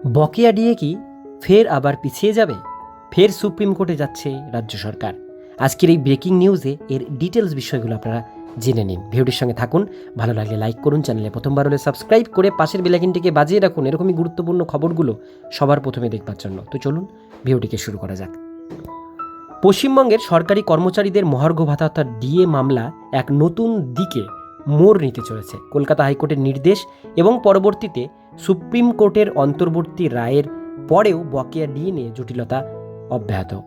বকেয়া ডিএ কি ফের আবার পিছিয়ে যাবে? ফের সুপ্রিম কোর্টে যাচ্ছে রাজ্য সরকার। আজকের এই ব্রেকিং নিউজে এর ডিটেলস বিষয়গুলো আপনারা জেনে নিন। ভিডিওটির সঙ্গে থাকুন, ভালো লাগলে লাইক করুন চ্যানেলে প্রথমবার হলে সাবস্ক্রাইব করে পাশের বেলাকিনটিকে বাজিয়ে রাখুন। এরকমই গুরুত্বপূর্ণ খবরগুলো সবার প্রথমে দেখবার জন্য। তো চলুন, ভিডিওটিকে শুরু করা যাক। পশ্চিমবঙ্গের সরকারি কর্মচারীদের মহার্ঘ ভাতা অর্থাৎ ডিএ মামলা এক নতুন দিকে মোড় নিতে চলেছে। কলকাতা হাইকোর্টের নির্দেশ এবং পরবর্তীতে সুপ্রিম কোর্টের অন্তর্বর্তী রায়ের পরেও বকেয়া ডিএ নিয়ে জটিলতা অব্যাহত।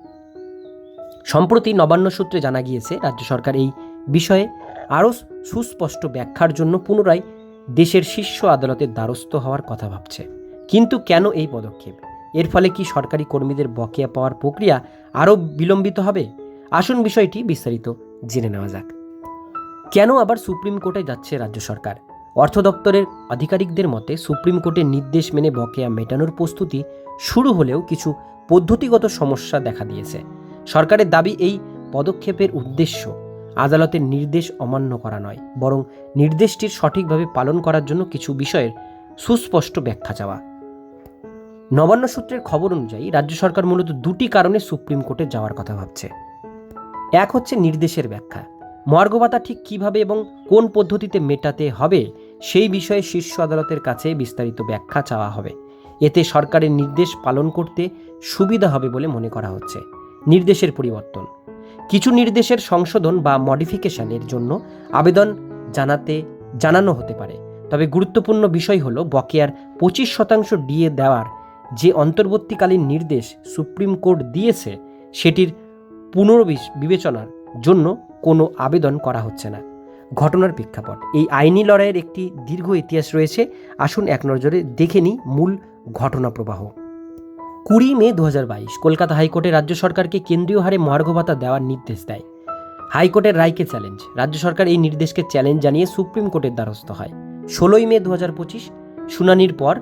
সম্প্রতি নবান্ন সূত্রে জানা গিয়েছে, রাজ্য সরকার এই বিষয়ে আরও সুস্পষ্ট ব্যাখ্যার জন্য পুনরায় দেশের শীর্ষ আদালতের দ্বারস্থ হওয়ার কথা ভাবছে। কিন্তু কেন এই পদক্ষেপ? এর ফলে কি সরকারি কর্মীদের বকেয়া পাওয়ার প্রক্রিয়া আরও বিলম্বিত হবে? আসুন বিষয়টি বিস্তারিত জেনে নেওয়া যাক। কেন আবার সুপ্রিম কোর্টে যাচ্ছে রাজ্য সরকার? অর্থ দপ্তরের আধিকারিকদের মতে সুপ্রিম কোর্টের নির্দেশ মেনে বকেয়া মেটানোর প্রস্তুতি শুরু হলেও কিছু পদ্ধতিগত সমস্যা দেখা দিয়েছে। সরকারের দাবি এই পদক্ষেপের উদ্দেশ্য। আদালতের নির্দেশ অমান্য করা নয়, বরং নির্দেশটির সঠিকভাবে পালন করার জন্য কিছু বিষয়ের সুস্পষ্ট ব্যাখ্যা চাওয়া। নবান্ন সূত্রের খবর অনুযায়ী রাজ্য সরকার মূলত দুটি কারণে সুপ্রিম কোর্টে যাওয়ার কথা ভাবছে। এক হচ্ছে নির্দেশের ব্যাখ্যা। মর্গ ভাতা ঠিক কীভাবে এবং কোন পদ্ধতিতে মেটাতে হবে সেই বিষয়ে শীর্ষ আদালতের কাছে বিস্তারিত ব্যাখ্যা চাওয়া হবে। এতে সরকারের নির্দেশ পালন করতে সুবিধা হবে বলে মনে করা হচ্ছে। নির্দেশের পরিবর্তন। কিছু নির্দেশের সংশোধন বা মডিফিকেশনের জন্য আবেদন জানাতে, জানানো হতে পারে। তবে গুরুত্বপূর্ণ বিষয় হলো বকেয়ার পঁচিশ শতাংশ ডিএ দেওয়ার যে অন্তর্বর্তীকালীন নির্দেশ সুপ্রিম কোর্ট দিয়েছে, সেটির পুনর্বিবেচনার বিবেচনার জন্য কোনো আবেদন করা হচ্ছে না। ঘটনার প্রেক্ষাপট। এই আইনি লড়াইয়ের একটি দীর্ঘ ইতিহাস রয়েছে। আসুন এক নজরে দেখে নিই মূল ঘটনা প্রবাহ কুড়ি মে দু হাজার বাইশ, কলকাতা হাইকোর্টে রাজ্য সরকারকে কেন্দ্রীয় হারে মহার্ঘ ভাতা দেওয়ার নির্দেশ দেয়। হাইকোর্টের রায়কে চ্যালেঞ্জ। রাজ্য সরকার এই নির্দেশকে চ্যালেঞ্জ জানিয়ে সুপ্রিম কোর্টের দ্বারস্থ হয়। ষোলোই মে দু হাজার পঁচিশ, শুনানির পর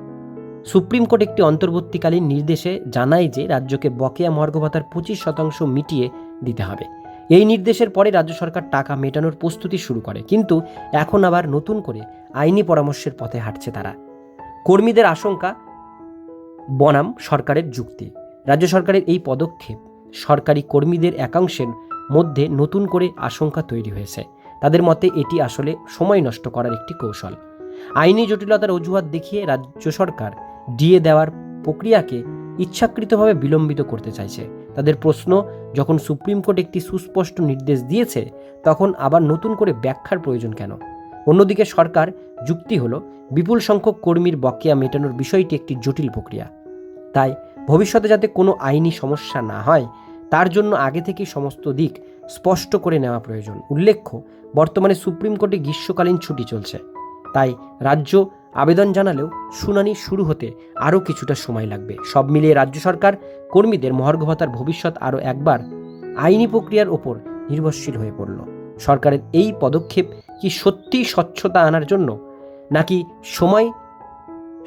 সুপ্রিম কোর্ট একটি অন্তর্বর্তীকালীন নির্দেশে জানায় যে রাজ্যকে বকেয়া মহার্ঘ ভাতার পঁচিশ শতাংশ মিটিয়ে দিতে হবে। এই নির্দেশের পরে রাজ্য সরকার টাকা মেটানোর প্রস্তুতি শুরু করে। কিন্তু এখন আবার নতুন করে আইনি পরামর্শের পথে হাঁটছে তারা। কর্মীদের আশঙ্কা, বনাম সরকারের যুক্তি। রাজ্য সরকারের এই পদক্ষেপ সরকারি কর্মীদের একাংশের মধ্যে নতুন করে আশঙ্কা তৈরি হয়েছে। তাদের মতে এটি আসলে সময় নষ্ট করার একটি কৌশল। আইনি জটিলতার অজুহাত দেখিয়ে রাজ্য সরকার ডিএ দেওয়ার প্রক্রিয়াকে ইচ্ছাকৃতভাবে বিলম্বিত করতে চাইছে। তাদের প্রশ্ন, যখন সুপ্রিম কোর্ট একটি সুস্পষ্ট নির্দেশ দিয়েছে, তখন আবার নতুন করে ব্যাখ্যার প্রয়োজন কেন? অন্যদিকে সরকার, যুক্তি হলো, বিপুল সংখ্যক কর্মীর বকেয়া মেটানোর বিষয়টি একটি জটিল প্রক্রিয়া। তাই, ভবিষ্যতে যাতে কোনো আইনি সমস্যা না হয়, তার জন্য আগে থেকেই সমস্ত দিক স্পষ্ট করে নেওয়া প্রয়োজন। উল্লেখ্য, বর্তমানে সুপ্রিম কোর্টে গ্রীষ্মকালীন ছুটি চলছে। তাই, রাজ্য আবেদন জানালেও শুনানি শুরু হতে আরও কিছুটা সময় লাগবে। সব মিলিয়ে রাজ্য সরকার কর্মীদের মহার্ঘ ভাতার ভবিষ্যৎ আরও একবার আইনি প্রক্রিয়ার ওপর নির্ভরশীল হয়ে পড়ল। সরকারের এই পদক্ষেপ কি সত্যিই স্বচ্ছতা আনার জন্য, নাকি সময়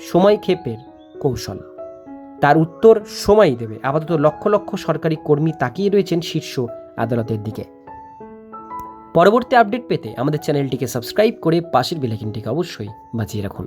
সময়ক্ষেপের কৌশল? তার উত্তর সময়ই দেবে। আপাতত লক্ষ লক্ষ সরকারি কর্মী তাকিয়ে রয়েছেন শীর্ষ আদালতের দিকে। পরবর্তী আপডেট পেতে আমাদের চ্যানেলটিকে সাবস্ক্রাইব করে পাশের বেলাইকিনটিকে অবশ্যই বাঁচিয়ে রাখুন।